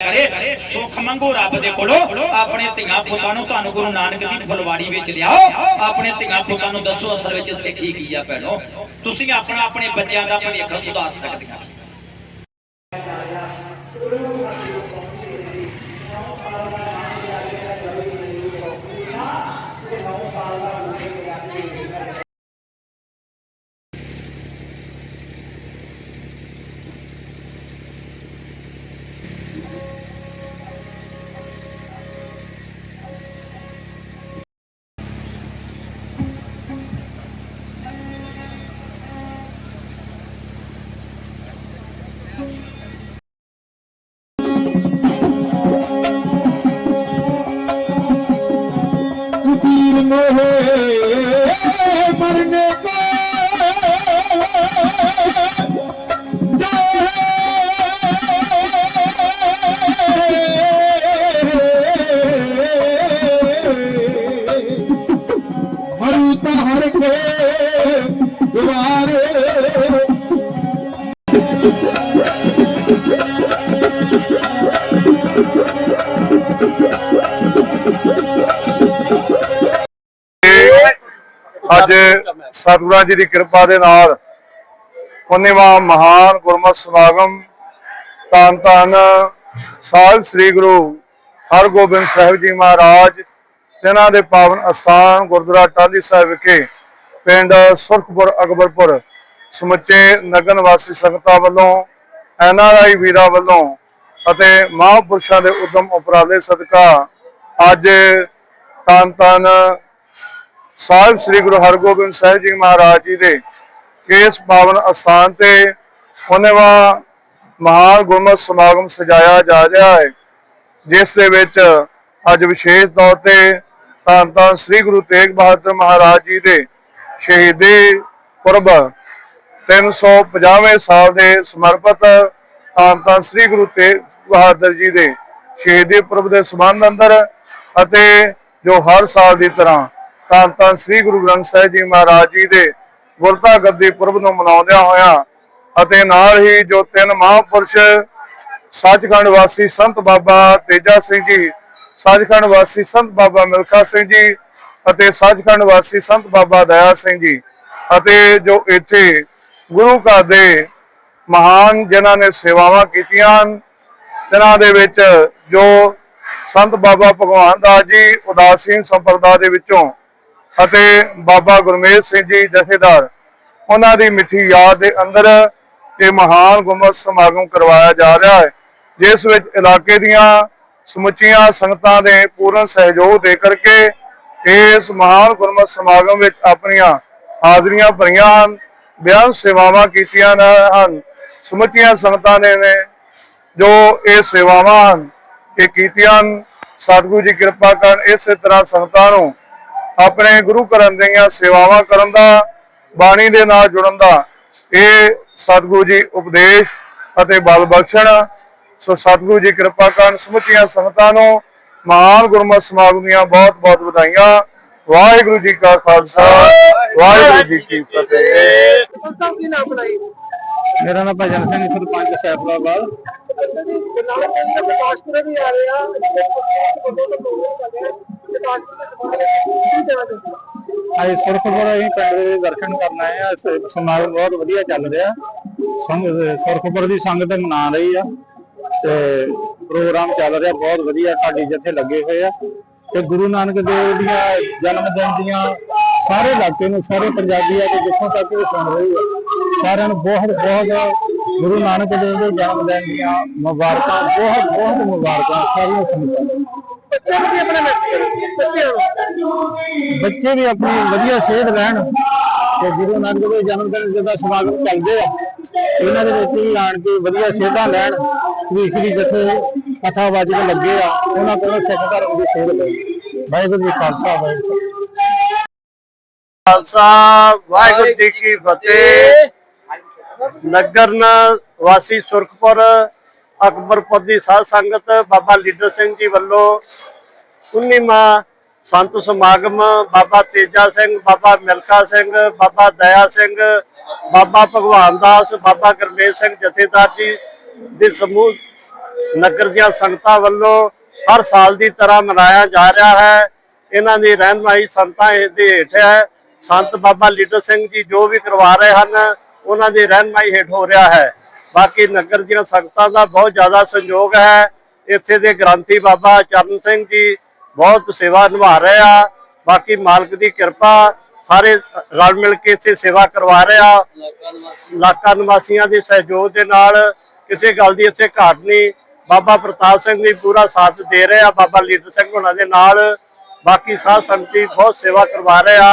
ਕਰੇ, ਸੁਖ ਮੰਗੋ ਰੱਬ ਦੇ ਕੋਲੋਂ। ਆਪਣੇ ਧੀਆਂ ਪੁੱਤਾਂ ਨੂੰ ਤੁਹਾਨੂੰ ਗੁਰੂ ਨਾਨਕ ਦੀ ਫੁਲਵਾੜੀ ਵਿੱਚ ਲਿਆਓ। ਆਪਣੇ ਧੀਆਂ ਪੁੱਤਾਂ ਨੂੰ ਦੱਸੋ ਅਸਲ ਵਿੱਚ ਸਿੱਖੀ ਕੀ ਆ ਭੈਣੋ। ਤੁਸੀਂ ਆਪਣਾ ਆਪਣੇ ਬੱਚਿਆਂ ਦਾ ਭਵਿੱਖ ਸੁਧਾਰ ਸਕਦੇ ਹੋ। ਅੱਜ ਸਤਿਗੁਰਾਂ ਜੀ ਦੀ ਕਿਰਪਾ ਦੇ ਨਾਲ ਪੁੰਨਿਵਾ ਮਹਾਨ ਗੁਰਮਤ ਸਮਾਗਮ ਤਾਂ ਤਾਂ ਸਾਹਿਬ ਸ੍ਰੀ ਗੁਰੂ ਹਰਗੋਬਿੰਦ ਸਾਹਿਬ ਜੀ ਮਹਾਰਾਜ ਜਿਨ੍ਹਾਂ ਦੇ ਪਾਵਨ ਅਸਥਾਨ ਗੁਰਦੁਆਰਾ ਟਾਹਲੀ ਸਾਹਿਬ ਵਿਖੇ ਪਿੰਡ ਸੁਰਖਪੁਰ, ਅਕਬਰਪੁਰ ਸਮੁੱਚੇ ਨਗਰ ਵਾਸੀ ਸੰਗਤਾਂ ਵੱਲੋਂ ਐਨਆਰਆਈ ਵੀਰਾਂ ਵੱਲੋਂ ਅਤੇ ਮਹਾਂਪੁਰਸ਼ਾਂ ਦੇ ਉਦਮ ਉਪਰਾਲੇ ਸਦਕਾ ਅੱਜ ਧੰਨ ਧੰਨ ਸਾਹਿਬ ਸ੍ਰੀ ਗੁਰੂ ਹਰਗੋਬਿੰਦ ਸਾਹਿਬ ਜੀ ਮਹਾਰਾਜ ਜੀ ਦੇ ਇਸ ਪਾਵਨ ਅਸਥਾਨ ਤੇ ਉਹਨੇਵਾ ਮਹਾਨ ਗੁਰਮਤਿ ਸਮਾਗਮ ਸਜਾਇਆ ਜਾ ਰਿਹਾ ਹੈ, ਜਿਸ ਦੇ ਵਿੱਚ ਅੱਜ ਵਿਸ਼ੇਸ਼ ਤੌਰ ਤੇ ਧੰਨ ਧੰਨ ਸ੍ਰੀ ਗੁਰੂ ਤੇਗ ਬਹਾਦਰ ਮਹਾਰਾਜ ਜੀ ਦੇ ਸ਼ਹੀਦੀ ਪੁਰਬ 350ਵੇਂ ਸਾਲ ਦੇ ਸਮਰਪਿਤ ਧੰਨ ਧੰਨ ਸ੍ਰੀ ਗੁਰੂ ਤੇਗ ਬਹਾਦਰ ਜੀ ਦੇ ਸ਼ਹੀਦੀ ਪੁਰਬ ਦੇ ਸੰਬੰਧ ਅੰਦਰ ਅਤੇ ਜੋ ਹਰ ਸਾਲ ਦੀ ਤਰ੍ਹਾਂ ਧੰਨ ਧੰਨ ਸ੍ਰੀ ਗੁਰੂ ਗ੍ਰੰਥ ਸਾਹਿਬ ਜੀ ਮਹਾਰਾਜ ਜੀ ਦੇ ਗੁਰਤਾ ਗੱਦੀ ਪੁਰਬ ਨੂੰ ਮਨਾਉਂਦਿਆਂ ਹੋਇਆਂ ਅਤੇ ਨਾਲ ਹੀ ਜੋ ਤਿੰਨ ਮਹਾਂਪੁਰਸ਼ ਸੱਚਖੰਡ ਵਾਸੀ ਸੰਤ ਬਾਬਾ ਤੇਜਾ ਸਿੰਘ ਜੀ ਸੱਚਖੰਡ ਵਾਸੀ ਸੰਤ ਬਾਬਾ ਮਿਲਖਾ ਸਿੰਘ ਜੀ ਅਤੇ ਸੱਚਖੰਡ ਵਾਸੀ ਸੰਤ ਬਾਬਾ ਦਇਆ ਸਿੰਘ ਜੀ ਅਤੇ ਜੋ ਇੱਥੇ ਗੁਰੂ ਘਰ ਦੇ ਮਹਾਨ ਜਿਨ੍ਹਾਂ ਨੇ ਸੇਵਾਵਾਂ ਕੀਤੀਆਂ ਹਨ, ਜਿਨ੍ਹਾਂ ਦੇ ਵਿੱਚ ਜੋ ਸੰਤ ਬਾਬਾ ਭਗਵਾਨ ਦਾਸ ਜੀ ਉਦਾਸੀਨ ਸੰਪਰਦਾ ਦੇ ਵਿੱਚੋਂ ਅਤੇ ਬਾਬਾ ਗੁਰਮੇਜ ਸਿੰਘ ਜੀ ਜਥੇਦਾਰ ਉਹਨਾਂ ਦੀ ਮਿੱਠੀ ਯਾਦ ਦੇ ਅੰਦਰ ਇਹ ਮਹਾਨ ਗੁਰਮਤਿ ਸਮਾਗਮ ਕਰਵਾਇਆ ਜਾ ਰਿਹਾ ਹੈ ਜਿਸ ਵਿੱਚ ਇਲਾਕੇ ਦੀਆਂ ਸਮੁੱਚੀਆਂ ਸੰਗਤਾਂ ਦੇ ਪੂਰਨ ਸਹਿਯੋਗ ਦੇ ਕਰਕੇ ਇਸ ਮਹਾਨ ਗੁਰਮਤਿ ਸਮਾਗਮ ਵਿੱਚ ਆਪਣੀਆਂ ਹਾਜ਼ਰੀਆਂ ਭਰੀਆਂ ਹਨ, ਬਿਆਨ ਸੇਵਾਵਾਂ ਕੀਤੀਆਂ ਹਨ। ਸਮੁੱਚੀਆਂ ਸੰਗਤਾਂ ਨੇ ਜੋ ਇਹ ਸੇਵਾਵਾਂ ਹਨ, ਇਹ ਕੀਤੀਆਂ ਸਤਿਗੁਰੂ ਜੀ ਕਿਰਪਾ ਕਰਨ ਇਸੇ ਤਰ੍ਹਾਂ ਸੰਗਤਾਂ ਨੂੰ ਆਪਣੇ ਗੁਰੂ ਘਰਾਂ ਦੀਆਂ ਸੇਵਾਵਾਂ ਕਰਨ ਦਾ, ਬਾਣੀ ਦੇ ਨਾਲ ਜੁੜਨ ਦਾ ਇਹ ਸਤਿਗੁਰੂ ਜੀ ਉਪਦੇਸ਼ ਅਤੇ ਬਲ ਬਖਸ਼ਣ ਸੋ ਸਤਿਗੁਰੂ ਜੀ ਕਿਰਪਾ ਕਰਨ ਸਮੁੱਚੀਆਂ ਸੰਗਤਾਂ ਨੂੰ ਮਹਾਨ ਗੁਰਮਤਿ ਸਮਾਗਮ ਦੀਆਂ ਬਹੁਤ ਬਹੁਤ ਵਧਾਈਆਂ। ਵਾਹਿਗੁਰੂ ਜੀ ਕਾ ਖਾਲਸਾ ਵਾਹਿਗੁਰੂ ਜੀ ਕੀ ਫਤਿਹ। ਮੇਰਾ ਨਾਮ ਭਜਨ ਸਿੰਘ ਸਰਪੰਚ ਸੈਫਲਾਬਾਦ। ਅੱਜ ਸੁਰਖਪੁਰ ਅਸੀਂ ਪਿੰਡ ਦੇ ਦਰਸ਼ਨ ਕਰਨ ਆਏ ਆ। ਸ- ਸਮਾਗਮ ਬਹੁਤ ਵਧੀਆ ਚੱਲ ਰਿਹਾ। ਸੁਰਖਪੁਰ ਦੀ ਸੰਗਤ ਮਨਾ ਰਹੀ ਆ। ਤੇ ਪ੍ਰੋਗਰਾਮ ਚੱਲ ਰਿਹਾ ਬਹੁਤ ਵਧੀਆ ਸਾਡੀ ਜਿੱਥੇ ਲੱਗੇ ਹੋਏ ਆ। ਤੇ ਗੁਰੂ ਨਾਨਕ ਦੇਵ ਦੀਆਂ ਜਨਮ ਦਿਨ ਦੀਆਂ ਸਾਰੇ ਇਲਾਕੇ ਨੂੰ ਸਾਰੇ ਪੰਜਾਬੀਆਂ ਦੇ ਜਿੱਥੋਂ ਤੱਕ ਇਹ ਸੁਣ ਰਹੀ ਆ ਸਾਰਿਆਂ ਨੂੰ ਬਹੁਤ ਬਹੁਤ ਗੁਰੂ ਨਾਨਕ ਦੇਵ ਦੇ ਜਨਮ ਦਿਨ ਦੀਆਂ ਮੁਬਾਰਕਾਂ ਬਹੁਤ ਬਹੁਤ ਮੁਬਾਰਕਾਂ ਸਾਰੀਆਂ ਸੰਗਤਾਂ ਨੂੰ ਬੱਚੇ ਵੀ ਆਪਣੀ ਵਧੀਆ ਸਿਹਤ ਲੈਣ ਤੇ ਗੁਰੂ ਨਾਨਕ ਦੇ ਜਨਮ ਦਿਨ ਜਿਹਦਾ ਸਮਾਗਮ ਚੱਲਦੇ ਆ ਇਹਨਾਂ ਦੇ ਵਿੱਚ ਵੀ ਆਣ ਕੇ ਵਧੀਆ ਸਿਹਤਾਂ ਲੈਣ। ਤੀਸਰੀ ਜਿੱਥੇ ਕਥਾ ਵੱਜ ਲੱਗੇ ਆ, ਉਹਨਾਂ ਕੋਲੋਂ ਸਿੱਖ ਧਰਮ ਦੀ ਸੇਧ ਲਈ ਵਾਹਿਗੁਰੂ ਜੀ ਖਾਲਸਾ, ਵਾਹਿਗੁਰੂ ਖਾਲਸਾ, ਵਾਹਿਗੁਰੂ ਜੀ ਕੀ ਫਤਿਹ। ਨਗਰਨ ਵਾਸੀ ਸੁਰਖਪੁਰ, ਅਕਬਰਪੁਰ ਦੀ ਸਾਧ ਸੰਗਤ, ਬਾਬਾ ਲੀਡਰ ਸਿੰਘ ਜੀ ਵੱਲੋਂ 19ਵਾਂ ਸੰਤ ਸਮਾਗਮ, ਬਾਬਾ ਤੇਜਾ ਸਿੰਘ, ਬਾਬਾ ਮਿਲਖਾ ਸਿੰਘ, ਬਾਬਾ ਦਇਆ ਸਿੰਘ, ਬਾਬਾ ਭਗਵਾਨ ਦਾਸ, ਬਾਬਾ ਗੁਰਮੇਸ਼ ਸਿੰਘ ਜਥੇਦਾਰ ਜੀ ਦੇ ਸਮੂਹ ਨਗਰ ਦੀਆਂ ਸੰਗਤਾਂ ਵੱਲੋਂ ਹਰ ਸਾਲ ਦੀ ਤਰ੍ਹਾਂ ਮਨਾਇਆ ਜਾ ਰਿਹਾ ਹੈ। ਇਹਨਾਂ ਦੀ ਰਹਿਨਮਾਈ ਸੰਤਾਂ ਦੇ ਹੇਠ ਹੈ। ਸੰਤ ਬਾਬਾ ਲੀਡਰ ਸਿੰਘ ਜੀ ਜੋ ਵੀ ਕਰਵਾ ਰਹੇ ਹਨ, ਉਹਨਾਂ ਦੀ ਰਹਿਨਮਾਈ ਹੇਠ ਹੋ ਰਿਹਾ ਹੈ। ਬਾਕੀ ਨਗਰ ਦੀਆਂ ਸੰਗਤਾਂ ਦਾ ਬਹੁਤ ਜ਼ਿਆਦਾ ਸਹਿਯੋਗ ਹੈ। ਇੱਥੇ ਦੇ ਗ੍ਰੰਥੀ ਬਾਬਾ ਚਰਨ ਸਿੰਘ ਜੀ ਬਹੁਤ ਸੇਵਾ ਨਿਭਾ ਰਹੇ ਆ। ਬਾਕੀ ਮਾਲਕ ਦੀ ਕਿਰਪਾ, ਸਾਰੇ ਰਲ ਮਿਲ ਕੇ ਇੱਥੇ ਸੇਵਾ ਕਰਵਾ ਰਹੇ ਆ। ਇਲਾਕਾ ਨਿਵਾਸੀਆਂ ਦੇ ਸਹਿਯੋਗ ਦੇ ਨਾਲ ਕਿਸੇ ਗੱਲ ਦੀ ਇੱਥੇ ਘਾਟ ਨਹੀਂ। ਬਾਬਾ ਪ੍ਰਤਾਪ ਸਿੰਘ ਵੀ ਪੂਰਾ ਸਾਥ ਦੇ ਰਹੇ ਆ। ਬਾਬਾ ਲੀਡਰ ਸਿੰਘ ਹੋਣਾ ਦੇ ਨਾਲ। ਬਾਕੀ ਸਾਧ ਸੰਗਤੀ ਬਹੁਤ ਸੇਵਾ ਕਰਵਾ ਰਹੇ ਆ।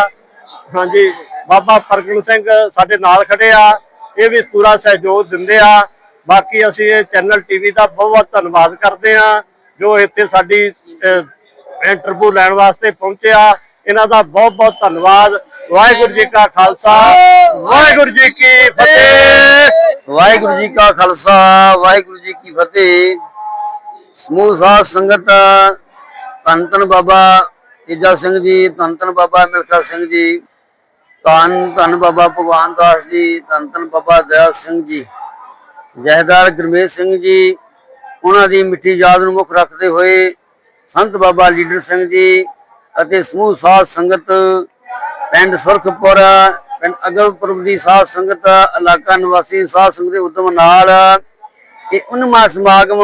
ਹਾਂਜੀ, ਬਾਬਾ ਪ੍ਰਗਟ ਸਿੰਘ ਸਾਡੇ ਨਾਲ ਖੜੇ ਆ। ਇਹ ਵੀ ਪੂਰਾ ਸਹਿਯੋਗ ਦਿੰਦੇ ਆ। ਬਾਕੀ ਅਸੀਂ ਇਹ ਚੈਨਲ ਟੀਵੀ ਦਾ ਬਹੁਤ ਬਹੁਤ ਧੰਨਵਾਦ ਕਰਦੇ ਆ, ਜੋ ਇੱਥੇ ਸਾਡੀ ਇੰਟਰਵਿਊ ਲੈਣ ਵਾਸਤੇ ਪਹੁੰਚਿਆ। ਇਹਨਾਂ ਦਾ ਬਹੁਤ ਬਹੁਤ ਧੰਨਵਾਦ। ਵਾਹਿਗੁਰੂ ਜੀ ਕਾ ਖਾਲਸਾ। ਵਾਹਿਗੁਰੂ ਜੀ ਕੀ ਫਤਿਹ। ਵਾਹਿਗੁਰੂ ਜੀ ਕਾ ਖਾਲਸਾ, ਵਾਹਿਗੁਰੂ ਜੀ ਕੀ ਫਤਿਹ। ਸਮੂਹ ਸਾਧ ਸੰਗਤ, ਧੰਨ ਧੰਨ ਬਾਬਾ ਤੇਜਾ ਸਿੰਘ ਜੀ, ਧੰਨ ਧੰਨ ਬਾਬਾ ਮਿਲਖਾ ਸਿੰਘ ਜੀ, ਧੰਨ ਧੰਨ ਬਾਬਾ ਭਗਵਾਨ ਦਾਸ ਜੀ, ਧੰਨ ਧੰਨ ਬਾਬਾ ਦਇਆ ਸਿੰਘ ਜੀ, ਜਹਦਾਰ ਗੁਰਮੇਸ਼ ਸਿੰਘ ਜੀ, ਉਹਨਾਂ ਦੀ ਮਿੱਠੀ ਯਾਦ ਨੂੰ ਮੁੱਖ ਰੱਖਦੇ ਹੋਏ ਸੰਤ ਬਾਬਾ ਲੀਡਰ ਸਿੰਘ ਜੀ ਅਤੇ ਸਮੂਹ ਸਾਧ ਸੰਗਤ, ਪਿੰਡ ਸੁਰਖਪੁਰ ਪਿੰਡ ਅਗਲਪੁਰ ਦੀ ਸਾਧ ਸੰਗਤ, ਇਲਾਕਾ ਨਿਵਾਸੀ ਸਾਧ ਸੰਗਤ ਦੇ ਉਦਮ ਨਾਲ ਇਹ 19ਵਾਂ ਸਮਾਗਮ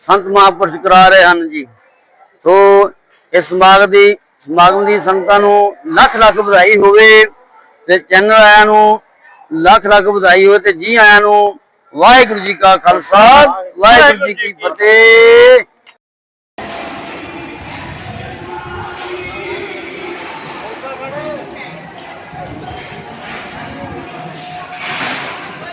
ਸੰਤ ਮਹਾਂਪੁਰਸ਼ ਕਰਾ ਰਹੇ ਹਨ ਜੀ। ਸੋ ਇਸ ਸਮਾਗਮ ਦੀ ਸਮਾਗਮ ਦੀ ਸੰਗਤਾਂ ਨੂੰ ਲੱਖ ਲੱਖ ਵਧਾਈ ਹੋਵੇ ਤੇ ਚੈਨਲ ਆਇਆਂ ਨੂੰ ਲੱਖ ਲੱਖ ਵਧਾਈ ਹੋਵੇ ਤੇ ਜੀ ਆਇਆਂ ਨੂੰ ਵਾਹਿਗੁਰੂ ਜੀ ਕਾ ਖਾਲਸਾ, ਵਾਹਿਗੁਰੂ ਜੀ ਕੀ ਫਤਿਹ।